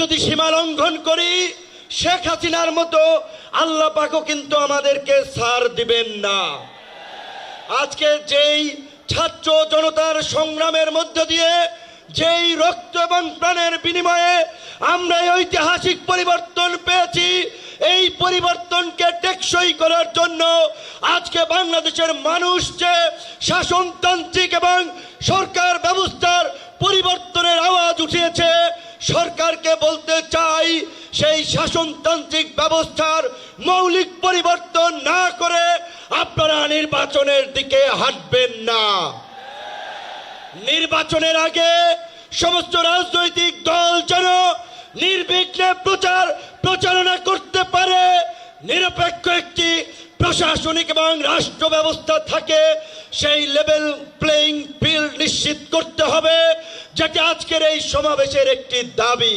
যদি সীমা লঙ্ঘন করি, শেখ হাসিনার মতো আল্লাহ পাকও কিন্তু আমাদেরকে ছাড় দিবেন না। আজকে যেই ছাত্র জনতার সংগ্রামের মধ্য দিয়ে যেই রক্ত এবং প্রাণের বিনিময়ে আমরা ঐতিহাসিক পরিবর্তন পেয়েছি, এই পরিবর্তনকে টেকসই করার জন্য আজকে বাংলাদেশের মানুষ যে শাসনতান্ত্রিক এবং সরকার সরকারকে বলতে চাই, সেই শাসনতান্ত্রিক ব্যবস্থার মৌলিক পরিবর্তন না করে আপনারা নির্বাচনের দিকে হাঁটবেন না। নির্বাচনের আগে সমস্ত রাজনৈতিক দল যেন নির্বিঘ্নে প্রচার, প্রচারণা করতে পারে। নিরপেক্ষ একটি প্রশাসনিক এবং রাষ্ট্র ব্যবস্থা থাকে, সেই লেভেল প্লেইং ফিল্ড নিশ্চিত করতে হবে, যেটা আজকের এই সমাবেশের একটি দাবি।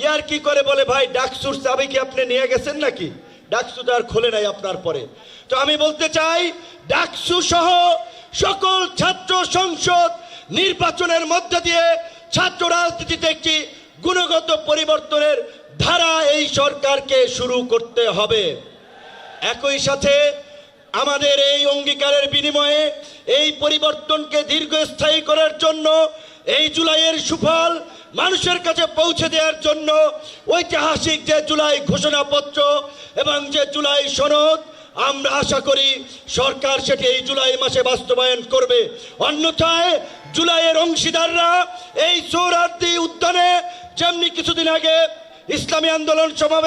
ইয়ার কি করে বলে, ভাই, ডাকসুর চাবি কি আপনি নিয়ে গেছেন নাকি? ডাকসু তো আর খোলে নাই আপনার পরে। তো আমি বলতে চাই, ডাকসু সহ সকল ছাত্র সংসদ নির্বাচনের মধ্য দিয়ে ছাত্র রাজনীতিতে একটি গুণগত পরিবর্তনের ধারা এই সরকারকে শুরু করতে হবে। একই সাথে আমাদের এই অঙ্গীকারের বিনিময়ে এই পরিবর্তনকে দীর্ঘস্থায়ী করার জন্য এই জুলাইয়ের সুফল মানুষের কাছে পৌঁছে দেওয়ার জন্য ঐতিহাসিক যে জুলাই ঘোষণাপত্র এবং যে জুলাই সনদ, আমরা আশা করি সরকার সেটি এই জুলাই মাসে বাস্তবায়ন করবে। অন্যথায় জুলাইয়ের অংশীদাররা এই সৌরার্দি উদ্যানে যেমনি কিছুদিন আগে ইসলামী আন্দোলন সমাবেশ